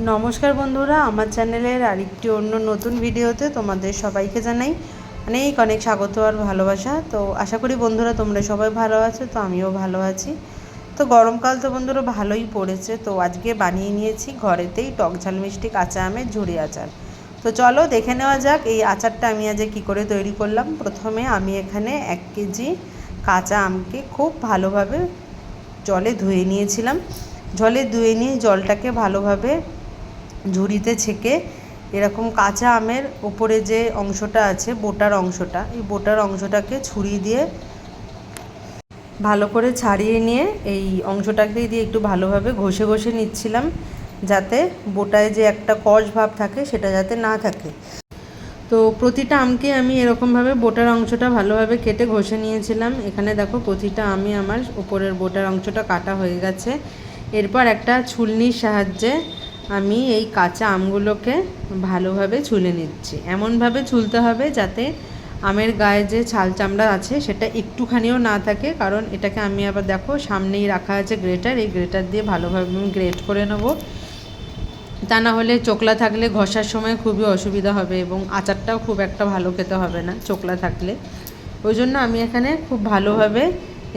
নমস্কার বন্ধুরা, আমার চ্যানেলের আরেকটি অন্য নতুন ভিডিওতে তোমাদের সবাইকে জানাই অনেক অনেক স্বাগত আর ভালোবাসা। তো আশা করি বন্ধুরা তোমরা সবাই ভালো আছো, তো আমিও ভালো আছি। তো গরমকাল তো বন্ধুরা ভালোই পড়েছে, তো আজকে বানিয়ে নিয়েছি ঘরেতেই টক ঝাল মিষ্টি কাঁচা আমের ঝুড়ি আচার। তো চলো দেখে নেওয়া যাক এই আচারটা আমি আজকে কী করে তৈরি করলাম। প্রথমে আমি এখানে এক কেজি কাঁচা আমকে খুব ভালোভাবে জলে ধুয়ে নিয়েছিলাম। জলে ধুয়ে নিয়ে জলটাকে ভালোভাবে ঝুড়িতে ছেঁকে এরকম কাঁচা আমের উপরে যে অংশটা আছে, বোটার অংশটা, এই বোটার অংশটাকে ছুরি দিয়ে ভালো করে ছাড়িয়ে নিয়ে এই অংশটাকে দিয়ে একটু ভালোভাবে ঘষে ঘষে নিচ্ছিলাম যাতে বোটায় যে একটা কষ ভাব থাকে সেটা যাতে না থাকে। তো প্রতিটা আমকে আমি এরকমভাবে বোটার অংশটা ভালোভাবে কেটে ঘষে নিয়েছিলাম। এখানে দেখো প্রতিটা আমি আমার উপরের বোটার অংশটা কাটা হয়ে গেছে। এরপর একটা ছুলনির সাহায্যে আমি এই কাঁচা আমগুলোকে ভালোভাবে ছুলে নিচ্ছি। এমনভাবে ছুলতে হবে যাতে আমের গায়ে যে ছাল চামড়া আছে সেটা একটুখানিও না থাকে, কারণ এটাকে আমি আবার দেখো সামনেই রাখা আছে গ্রেটার, এই গ্রেটার দিয়ে ভালোভাবে আমি গ্রেট করে নেব। তা না হলে চোকলা থাকলে ঘষার সময় খুবই অসুবিধা হবে এবং আচারটাও খুব একটা ভালো খেতে হবে না চোকলা থাকলে। ওই জন্য আমি এখানে খুব ভালোভাবে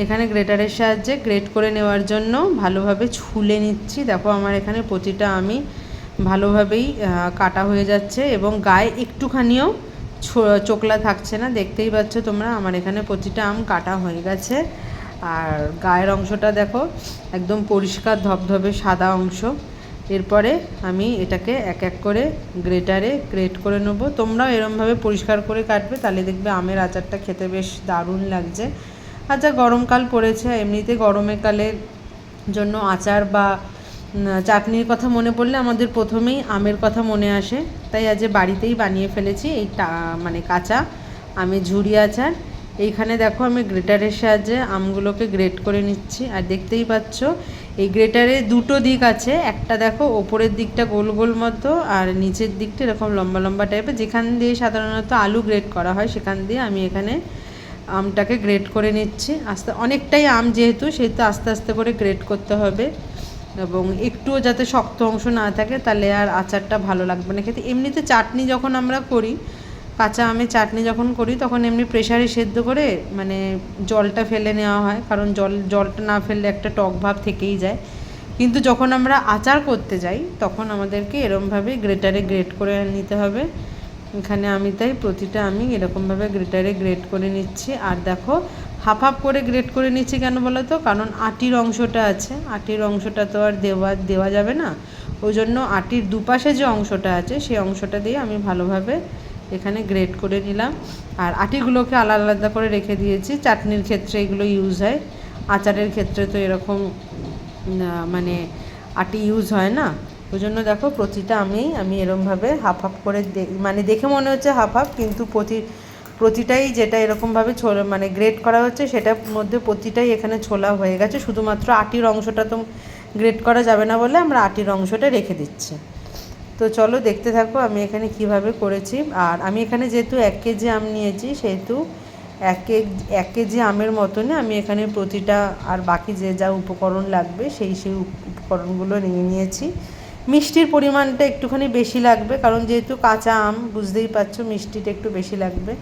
এখানে গ্রেটারের সাহায্যে গ্রেট করে নেওয়ার জন্য ভালোভাবে ছুলে নিচ্ছি। দেখো আমার এখানে প্রতিটা আমি ভালোভাবেই কাটা হয়ে যাচ্ছে এবং গায়ে একটুখানিও চোকলা থাকছে না। দেখতেই পাচ্ছ তোমরা, আমার এখানে প্রতিটা আম কাটা হয়ে গেছে। আর গায়ের অংশটা দেখো, একদম পরিষ্কার ধবধবে সাদা অংশ। এরপরে আমি এটাকে এক এক করে গ্রেটারে গ্রেট করে নেব। তোমরাও এরমভাবে পরিষ্কার করে কাটবে, তাহলে দেখবে আমের আচারটা খেতে বেশ দারুণ লাগছে। আচ্ছা গরমকাল পড়েছে, এমনিতে গরমের কালের জন্য আচার বা চাটনির কথা মনে পড়লে আমাদের প্রথমেই আমের কথা মনে আসে। তাই আজ বাড়িতেই বানিয়ে ফেলেছি এই মানে কাঁচা আমের ঝুড়ি আচার। এইখানে দেখো আমি গ্রেটারের সাহায্যে আমগুলোকে গ্রেট করে নিচ্ছি। আর দেখতেই পাচ্ছ, এই গ্রেটারে দুটো দিক আছে। একটা দেখো ওপরের দিকটা গোল গোল মতো, আর নিচের দিকটা এরকম লম্বা লম্বা টাইপের যেখান দিয়ে সাধারণত আলু গ্রেট করা হয়, সেখান দিয়ে আমি এখানে আমটাকে গ্রেট করে নিচ্ছি। আস্তে, অনেকটাই আম যেহেতু, সেহেতু আস্তে আস্তে করে গ্রেট করতে হবে। এবং একটুও যাতে শক্ত অংশ না থাকে, তাহলে আর আচারটা ভালো লাগবে না খেতে। এমনিতে চাটনি যখন আমরা করি, কাঁচা আমের চাটনি যখন করি, তখন এমনি প্রেশারে সেদ্ধ করে মানে জলটা ফেলে নেওয়া হয়। কারণ জল, জলটা না ফেললে একটা টক ভাব থেকেই যায়। কিন্তু যখন আমরা আচার করতে যাই, তখন আমাদেরকে এরমভাবে গ্রেটারে গ্রেট করে নিতে হবে। এখানে আমি তাই প্রতিটা আমি এরকমভাবে গ্রেটারে গ্রেট করে নিচ্ছি। আর দেখো, হাফ হাফ করে গ্রেট করে নিচ্ছি কেন বলো তো? কারণ আটির অংশটা আছে। আটির অংশটা তো আর দেওয়া দেওয়া যাবে না। ওই জন্য আটির দুপাশে যে অংশটা আছে, সেই অংশটা দিয়ে আমি ভালোভাবে এখানে গ্রেট করে নিলাম। আর আটিগুলোকে আলাদা আলাদা করে রেখে দিয়েছি। চাটনির ক্ষেত্রে এগুলো ইউজ হয়। আচারের ক্ষেত্রে তো এরকম মানে আটি ইউজ হয় না। ওই জন্য দেখো প্রতিটা আমি আমি এরমভাবে হাফ হাফ করে মানে দেখে মনে হচ্ছে হাফ হাফ কিন্তু প্রতি, প্রতিটাই যেটা এরকমভাবে ছোলা মানে গ্রেট করা হচ্ছে, সেটার মধ্যে প্রতিটাই এখানে ছোলা হয়ে গেছে। শুধুমাত্র আটির অংশটা তো গ্রেট করা যাবে না বলে আমরা আটির অংশটা রেখে দিচ্ছি। তো চলো দেখতে থাকো আমি এখানে কীভাবে করেছি। আর আমি এখানে যেহেতু এক কেজি আম নিয়েছি, সেহেতু এক এক কেজি আমের মতনে আমি এখানে প্রতিটা আর বাকি যে যা উপকরণ লাগবে, সেই সেই উপকরণগুলো নিয়ে নিয়েছি। মিষ্টির পরিমাণটা একটুখানি বেশি লাগবে, কারণ যেহেতু কাঁচা আম, বুঝতেই পারছ মিষ্টিটা একটু বেশি লাগবে।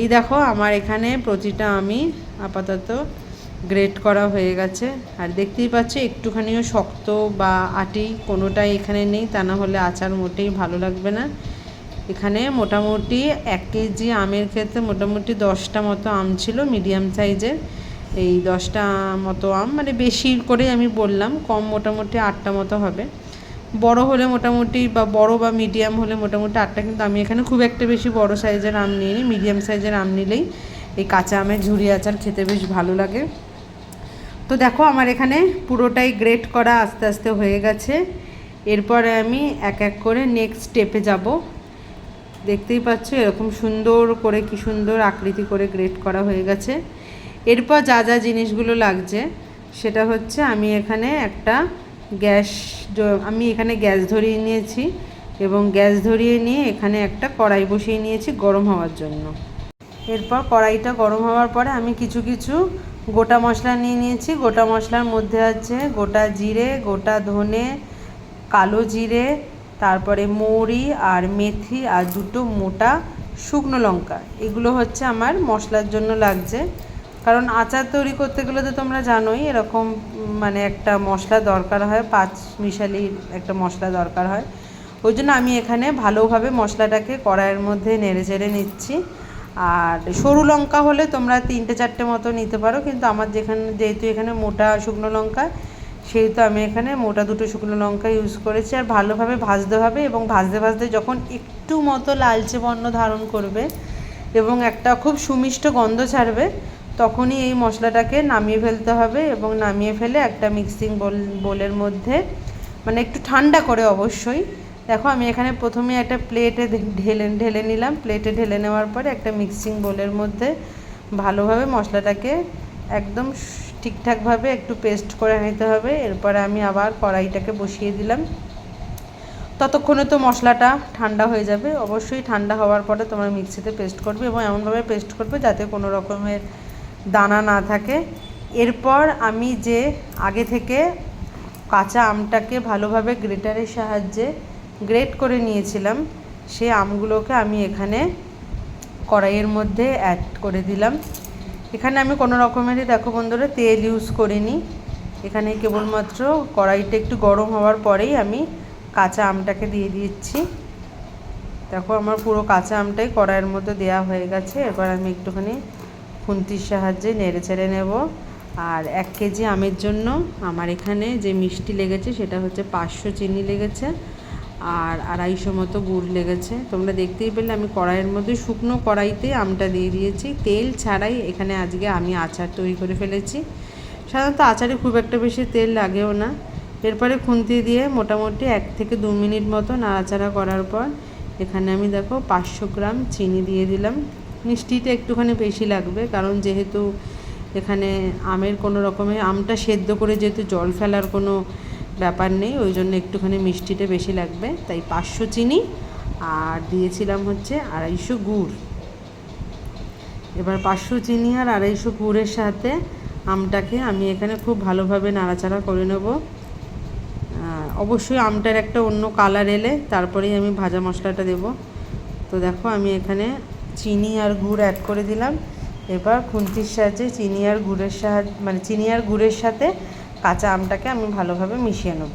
এই দেখো, আমার এখানে প্রতিটা আমি আপাতত গ্রেট করা হয়ে গেছে। আর দেখতেই পাচ্ছি, একটুখানিও শক্ত বা আটি কোনোটাই এখানে নেই, তা না হলে আচার মোটেই ভালো লাগবে না। এখানে মোটামুটি এক কেজি আমের ক্ষেত্রে মোটামুটি দশটা মতো আম ছিল, মিডিয়াম সাইজের। এই দশটা মতো আম মানে বেশি করে আমি বললাম, কম মোটামুটি আটটা মতো হবে। বড় হলে মোটামুটি বা বড় বা মিডিয়াম হলে মোটামুটি আটটা, কিন্তু আমি এখানে খুব একটা বেশি বড় সাইজের আম নিই মিডিয়াম সাইজের আম নিলেই এই কাঁচা আমের ঝুড়ি আচার খেতে বেশ ভালো লাগে। তো দেখো আমার এখানে পুরোটাই গ্রেট করা আস্তে আস্তে হয়ে গেছে। এরপরে আমি এক এক করে নেক্সট স্টেপে যাব। দেখতেই পাচ্ছ এরকম সুন্দর করে কি সুন্দর আকৃতি করে গ্রেট করা হয়ে গেছে। এরপর যা যা জিনিসগুলো লাগছে, সেটা হচ্ছে আমি এখানে একটা গ্যাস আমি এখানে গ্যাস ধরিয়ে নিয়েছি এবং গ্যাস ধরিয়ে নিয়ে এখানে একটা কড়াই বসিয়ে নিয়েছি গরম হওয়ার জন্য। এরপর কড়াইটা গরম হওয়ার পরে আমি কিছু কিছু গোটা মশলা নিয়ে নিয়েছি। গোটা মশলার মধ্যে আছে গোটা জিরে, গোটা ধনে, কালো জিরে, তারপরে মৌরি আর মেথি আর দুটো মোটা শুকনো লঙ্কা। এগুলো হচ্ছে আমার মশলার জন্য লাগছে। কারণ আচার তৈরি করতে গেলে তো তোমরা জানোই, এরকম মানে একটা মশলা দরকার হয়, পাঁচ মিশালির একটা মশলা দরকার হয়। ওই জন্য আমি এখানে ভালোভাবে মশলাটাকে কড়াইয়ের মধ্যে নেড়ে চেড়ে নিচ্ছি। আর সরু লঙ্কা হলে তোমরা তিনটে চারটে মতো নিতে পারো, কিন্তু আমার যেখানে, যেহেতু এখানে মোটা শুকনো লঙ্কা, সেহেতু আমি এখানে মোটা দুটো শুকনো লঙ্কা ইউজ করেছি। আর ভালোভাবে ভাজতে হবে এবং ভাজতে ভাজতে যখন একটু মতো লালচে বর্ণ ধারণ করবে এবং একটা খুব সুমিষ্ট গন্ধ ছাড়বে তখনই এই মশলাটাকে নামিয়ে ফেলতে হবে এবং নামিয়ে ফেলে একটা মিক্সিং বোল, বোলের মধ্যে মানে একটু ঠান্ডা করে অবশ্যই। দেখো, আমি এখানে প্রথমে একটা প্লেটে ঢেলে ঢেলে নিলাম। প্লেটে ঢেলে নেওয়ার পরে একটা মিক্সিং বোলের মধ্যে ভালোভাবে মশলাটাকে একদম ঠিকঠাকভাবে একটু পেস্ট করে নিতে হবে। এরপরে আমি আবার কড়াইটাকে বসিয়ে দিলাম। ততক্ষণে তো মশলাটা ঠান্ডা হয়ে যাবে। অবশ্যই ঠান্ডা হওয়ার পরে তোমরা মিক্সিতে পেস্ট করবে এবং এমনভাবে পেস্ট করবে যাতে কোনো রকমের দানা না থাকে। এরপর আমি যে আগে থেকে কাঁচা আমটাকে ভালোভাবে গ্রেটারের সাহায্যে গ্রেট করে নিয়েছিলাম সেই আমগুলোকে আমি এখানে কড়াইয়ের মধ্যে অ্যাড করে দিলাম। এখানে আমি কোনো রকমেরই, দেখো বন্ধুরা, তেল ইউজ করিনি। এখানে কেবলমাত্র কড়াইটা একটু গরম হওয়ার পরেই আমি কাঁচা আমটাকে দিয়ে দিচ্ছি। দেখো, আমার পুরো কাঁচা আমটাই কড়াইয়ের মধ্যে দেওয়া হয়ে গেছে। এবার আমি একটুখানি খুন্তির সাহায্যে নেড়ে চেড়ে নেব। আর এক কেজি আমের জন্য আমার এখানে যে মিষ্টি লেগেছে সেটা হচ্ছে পাঁচশো চিনি লেগেছে আর আড়াইশো মতো গুড় লেগেছে। তোমরা দেখতেই পেলে আমি কড়াইয়ের মধ্যে শুকনো কড়াইতে আমটা দিয়ে দিয়েছি। তেল ছাড়াই এখানে আজকে আমি আচার তৈরি করে ফেলেছি। সাধারণত আচারে খুব একটা বেশি তেল লাগেও না। এরপরে খুন্তি দিয়ে মোটামুটি এক থেকে দু মিনিট মতো নাড়াচাড়া করার পর এখানে আমি দেখো পাঁচশো গ্রাম চিনি দিয়ে দিলাম। মিষ্টিটা একটুখানি বেশি লাগবে, কারণ যেহেতু এখানে আমের কোনো রকমের আমটা সেদ্ধ করে যেহেতু জল ফেলার কোনো ব্যাপার নেই, ওই জন্য একটুখানি মিষ্টিটা বেশি লাগবে। তাই পাঁচশো চিনি আর দিয়েছিলাম হচ্ছে আড়াইশো গুড়। এবার পাঁচশো চিনি আর আড়াইশো গুড়ের সাথে আমটাকে আমি এখানে খুব ভালোভাবে নাড়াচাড়া করে নেব। অবশ্যই আমটার একটা অন্য কালার এলে তারপরেই আমি ভাজা মশলাটা দেব। তো দেখো আমি এখানে চিনি আর গুড় অ্যাড করে দিলাম। এবার খুন্তির সাহায্যে চিনি আর গুড়ের সাহায্যে মানে চিনি আর গুড়ের সাথে কাঁচা আমটাকে আমি ভালোভাবে মিশিয়ে নেব।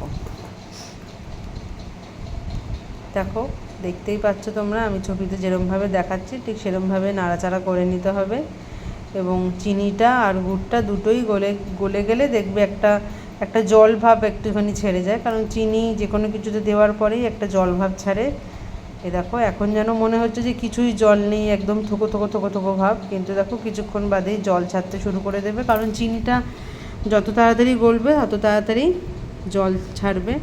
দেখো, দেখতেই পাচ্ছ তোমরা, আমি ছবিতে যেরমভাবে দেখাচ্ছি, ঠিক সেরমভাবে নাড়াচাড়া করে নিতে হবে। এবং চিনিটা আর গুড়টা দুটোই গলে গলে গেলে দেখবে একটা একটা জল ভাব একটুখানি ছেড়ে যায়। কারণ চিনি যে কোনো কিছুতে দেওয়ার পরেই একটা জল ভাব ছাড়ে। এ দেখো, এখন যেন মনে হচ্ছে যে কিছুই জল নেই, একদম থোকো থোকো থোকো থোকো ভাব। কিন্তু দেখো, কিছুক্ষণ বাদেই জল ছাড়তে শুরু করে দেবে, কারণ চিনিটা যত তাড়াতাড়ি গলবে, তত তাড়াতাড়ি জল ছাড়বে।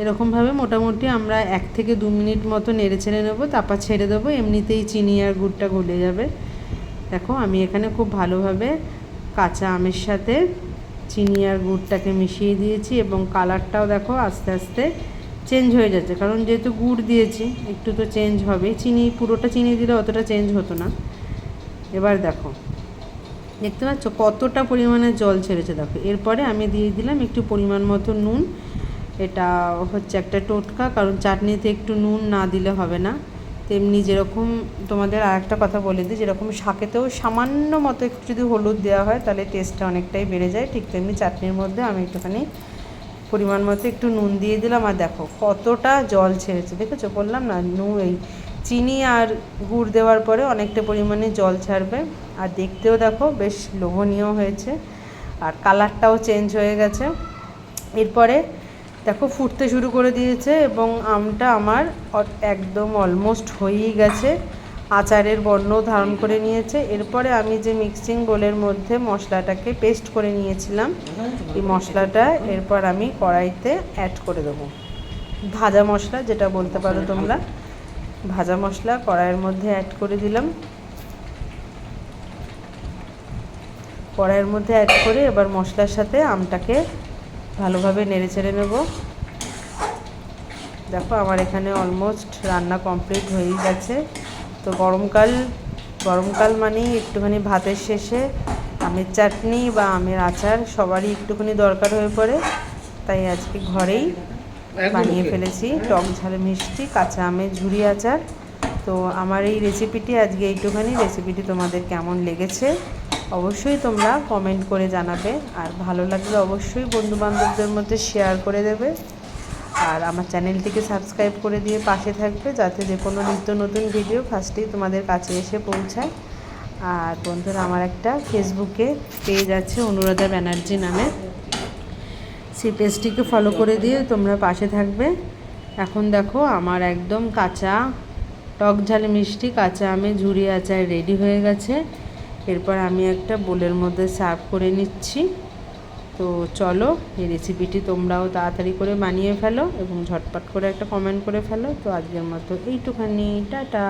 এরকমভাবে মোটামুটি আমরা এক থেকে দু মিনিট মতো নেড়ে ছেড়ে নেব, তারপর ছেড়ে দেবো, এমনিতেই চিনি আর গুড়টা গলে যাবে। দেখো, আমি এখানে খুব ভালোভাবে কাঁচা আমের সাথে চিনি আর গুড়টাকে মিশিয়ে দিয়েছি এবং কালারটাও দেখো আস্তে আস্তে চেঞ্জ হয়ে যাচ্ছে। কারণ যেহেতু গুড় দিয়েছি, একটু তো চেঞ্জ হবে। চিনি, পুরোটা চিনি দিলে অতটা চেঞ্জ হতো না। এবার দেখো। দেখতে পাচ্ছ কতটা পরিমাণে জল ছেড়েছে দেখো। এরপরে আমি দিয়ে দিলাম একটু পরিমাণ মতো নুন। এটা হচ্ছে একটা টোটকা, কারণ চাটনিতে একটু নুন না দিলে হবে না। তেমনি যেরকম তোমাদের আর একটা কথা বলে দিই, যেরকম শাকেতেও সামান্য মতো একটু যদি হলুদ দেওয়া হয়, তাহলে টেস্টটা অনেকটাই বেড়ে যায়। ঠিক তেমনি চাটনির মধ্যে আমি একটুখানি পরিমাণ মতো একটু নুন দিয়ে দিলাম, আর দেখো কতটা জল ছেড়েছে। দেখেছ? বললাম না, নুন এই চিনি আর গুড় দেওয়ার পরে অনেকটা পরিমাণে জল ছাড়বে। আর দেখতেও দেখো বেশ লোভনীয় হয়েছে, আর কালারটাও চেঞ্জ হয়ে গেছে। এরপরে দেখো ফুটতে শুরু করে দিয়েছে এবং আমটা আমার একদম অলমোস্ট হয়েই গেছে। আচারের বর্ণ ধারণ করে নিয়েছে। এরপরে আমি যে মিক্সিং বোলের মধ্যে মশলাটাকে পেস্ট করে নিয়েছিলাম, এই মশলাটা এরপর আমি কড়াইতে অ্যাড করে দেবো। ভাজা মশলা যেটা বলতে পারো তোমরা। ভাজা মশলা কড়াইয়ের মধ্যে অ্যাড করে দিলাম। কড়াইয়ের মধ্যে অ্যাড করে এবার মশলার সাথে আমটাকে ভালোভাবে নেড়ে চেড়ে নেব। দেখো আমার এখানে অলমোস্ট রান্না কমপ্লিট হয়েই গেছে। তো গরমকাল গরমকাল মানেই একটুখানি ভাতের শেষে আমের চাটনি বা আমের আচার সবারই একটুখানি দরকার হয়ে পড়ে। তাই আজকে ঘরেই বানিয়ে ফেলেছি টক ঝাল মিষ্টি কাঁচা আমের ঝুরি আচার। তো আমার এই রেসিপিটি আজকে এইটুখানি। রেসিপিটি তোমাদের কেমন লেগেছে অবশ্যই তোমরা কমেন্ট করে জানাবে। আর ভালো লাগলে অবশ্যই বন্ধু বান্ধবদের মধ্যে শেয়ার করে দেবে। আর আমার চ্যানেলটিকে সাবস্ক্রাইব করে দিয়ে পাশে থাকবে যাতে যে কোনো নিত্য নতুন ভিডিও ফার্স্টেই তোমাদের কাছে এসে পৌঁছায়। আর বন্ধুরা, আমার একটা ফেসবুকে পেজ আছে, অনুরাধা ব্যানার্জি নামে। সেই পেজটিকে ফলো করে দিয়ে তোমরা পাশে থাকবে। এখন দেখো, আমার একদম কাঁচা, টক ঝাল মিষ্টি, কাঁচা আমে ঝুড়ি আচার রেডি হয়ে গেছে। এরপর আমি একটা বোলের মধ্যে সার্ভ করে নিচ্ছি। তো চলো, এই রেসিপিটি তোমরাও তাড়াতাড়ি করে বানিয়ে ফেলো এবং ঝটপট করে একটা কমেন্ট করে ফেলো। তো আজকের মতো এইটুখানি, টাটা!